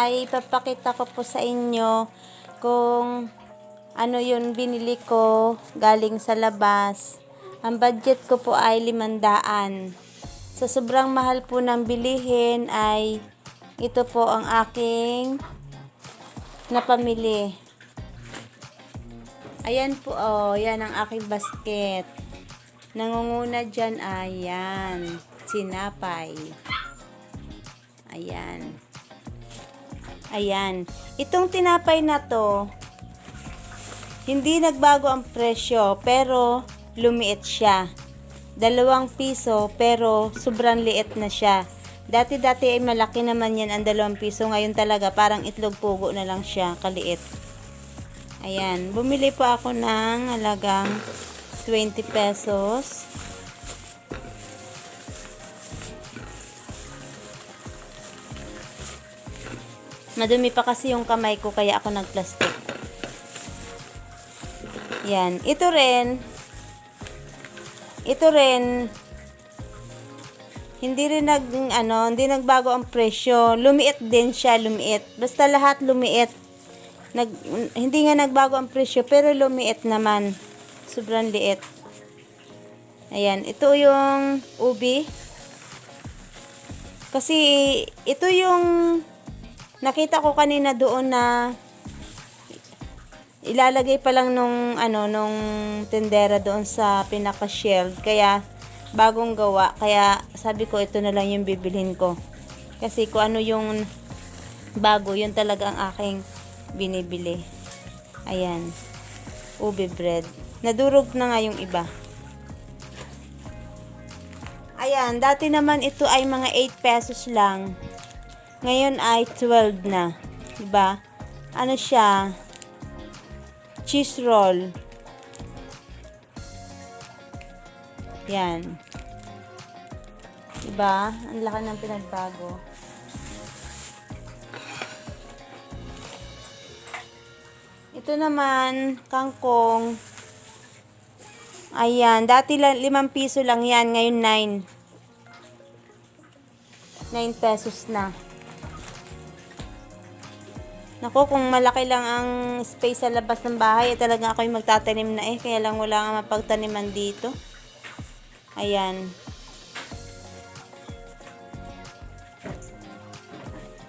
ay papakita ko po sa inyo kung ano yun binili ko galing sa labas. Ang budget ko po ay limandaan. Sa sobrang mahal po ng bilihin ay ito po ang aking napamili. Ayan po, oh, yan ang aking basket. Nangunguna dyan, ayan, sinapay. Ayan. Ayan. Itong tinapay na to, hindi nagbago ang presyo, pero lumiit siya. Dalawang piso, pero sobrang liit na siya. Dati-dati ay malaki naman yan ang dalawang piso. Ngayon talaga, parang itlog pugo na lang siya, kaliit. Ayan. Bumili po ako ng halagang 20 pesos. Madumi pa kasi yung kamay ko kaya ako nagplastic. Yan. Ito rin. Ito rin. Hindi rin nag, ano, hindi nagbago ang presyo. Lumiit din siya, lumiit. Basta lahat lumiit. Nag, hindi nga nagbago ang presyo, pero lumiit naman. Sobrang liit. Ayan. Ito yung ubi. Kasi, ito yung nakita ko kanina doon na ilalagay pa lang nung ano nung tendera doon sa pinaka shelf kaya bagong gawa. Kaya sabi ko ito na lang yung bibilhin ko. Kasi kung ano yung bago yun talaga ang aking binibili. Ayan. Ube bread. Nadurog na nga yung iba. Ayan dati naman ito ay mga 8 pesos lang ngayon ay 12 na. Diba? Ano siya? Cheese roll. Yan. Diba? Ang laki ng pinagbago. Ito naman, kangkong. Ayan. Dati lang, 5 piso lang yan. Ngayon 9. 9 pesos na. Nako, kung malaki lang ang space sa labas ng bahay, eh, talaga ako yung magtatanim na eh. Kaya lang wala nga mapagtaniman dito. Ayan.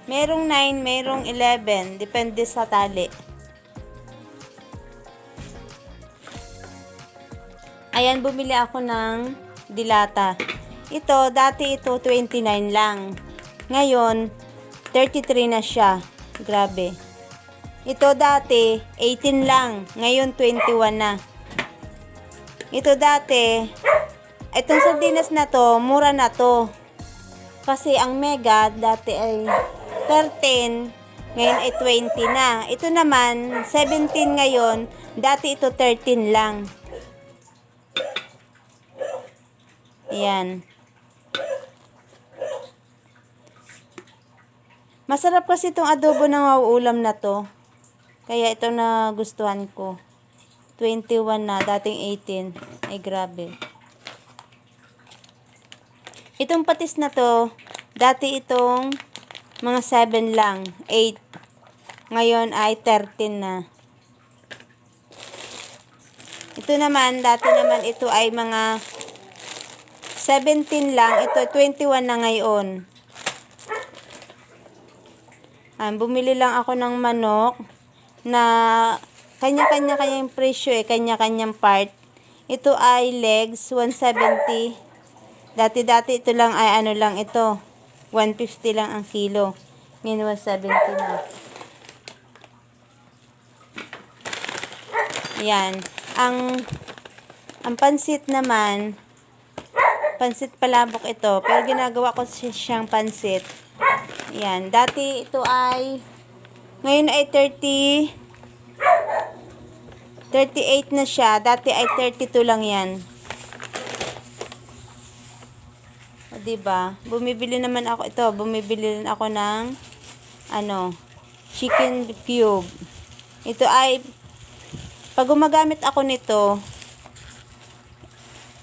Merong 9, merong 11. Depende sa tali. Ayan, bumili ako ng dilata. Ito, dati ito 29 lang. Ngayon, 33 na siya. Grabe. Ito dati, 18 lang. Ngayon, 21 na. Ito dati, itong sardinas na to, mura na to. Kasi ang mega, dati ay 13, ngayon ay 20 na. Ito naman, 17 ngayon, dati ito 13 lang. Ayan. Masarap kasi itong adobo ng mauulam na to. Kaya ito na gustuhan ko. 21 na, dating 18. Ay grabe. Itong patis na to, dati itong mga 7 lang, 8. Ngayon ay 13 na. Ito naman, dati naman ito ay mga 17 lang. Ito 21 na ngayon. Um, bumili lang ako ng manok na kanya-kanya kanyang presyo eh, kanya-kanyang part. Ito ay legs, 170. Dati-dati ito lang ay ano lang ito, 150 lang ang kilo. Ngayon 170 na. Ayan. Ang ang pansit naman, pansit palabok ito, pero ginagawa ko si- siyang pansit. Ayan, dati ito ay, ngayon ay 30, 38 na siya. Dati ay 32 lang yan. O, diba? Bumibili naman ako, ito, bumibili rin ako ng, ano, chicken cube. Ito ay, pag gumagamit ako nito,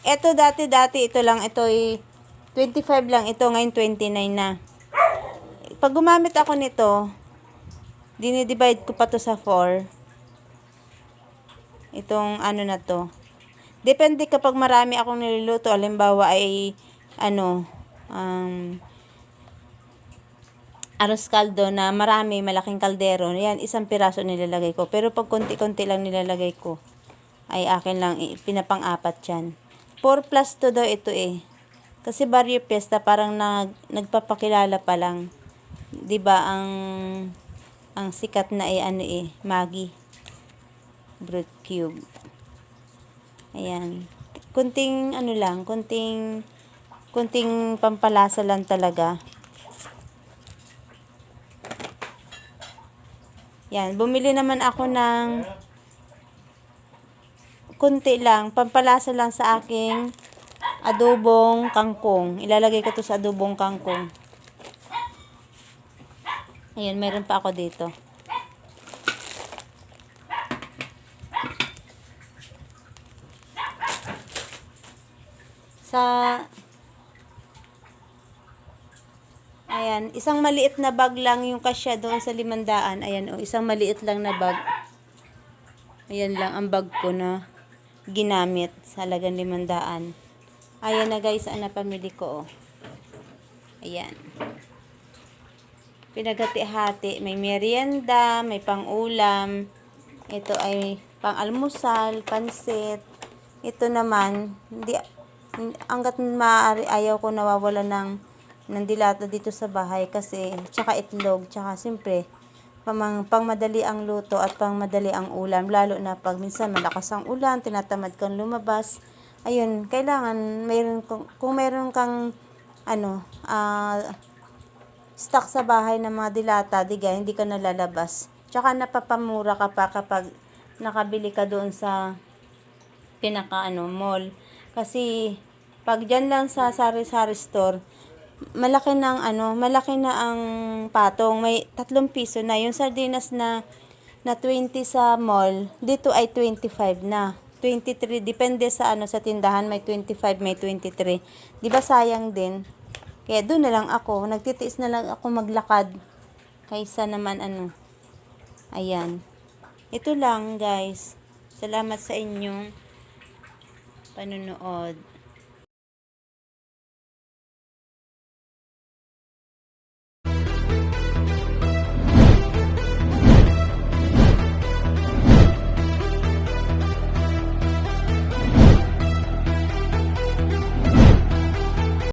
ito dati-dati, ito lang, ito ay 25 lang ito, ngayon 29 na pag gumamit ako nito, dinidivide ko pa to sa 4. Itong ano na to. Depende kapag marami akong niluluto. Halimbawa ay ano, um, aros kaldo na marami, malaking kaldero. Yan, isang piraso nilalagay ko. Pero pag konti-konti lang nilalagay ko, ay akin lang, pinapang-apat yan. 4 plus to daw ito eh. Kasi barrio fiesta parang nag, nagpapakilala pa lang. 'Di ba ang ang sikat na eh ano eh, Maggi. Brood cube. Ayan. Kunting ano lang, kunting kunting pampalasa lang talaga. Yan, bumili naman ako ng kunti lang, pampalasa lang sa aking adobong kangkong. Ilalagay ko to sa adobong kangkong. Ayan, meron pa ako dito. Sa Ayan, isang maliit na bag lang yung kasya doon sa limandaan. Ayan, oh, isang maliit lang na bag. Ayan lang ang bag ko na ginamit sa halagang limandaan. Ayan na guys, ang napamili ko. Oh. Ayan. Pinaghati-hati. May merienda, may pang-ulam. Ito ay pang-almusal, pansit. Ito naman, hindi, hanggat maaari ayaw ko nawawala ng ng dilata dito sa bahay kasi tsaka itlog, tsaka siyempre pamang, pang madali ang luto at pang madali ang ulam lalo na pag minsan malakas ang ulan, tinatamad kang lumabas. Ayun, kailangan mayroon kung, kung mayroon kang ano, ah stock sa bahay ng mga dilata, diga, hindi ka nalalabas. Tsaka napapamura ka pa kapag nakabili ka doon sa pinaka ano, mall. Kasi pag dyan lang sa sari-sari store, malaki ng ano, malaki na ang patong. May tatlong piso na. Yung sardinas na na 20 sa mall, dito ay 25 na. 23, depende sa ano sa tindahan, may 25, may 23. 'Di ba sayang din? Kaya doon na lang ako, nagtitiis na lang ako maglakad kaysa naman ano. Ayan. Ito lang, guys. Salamat sa inyong panonood.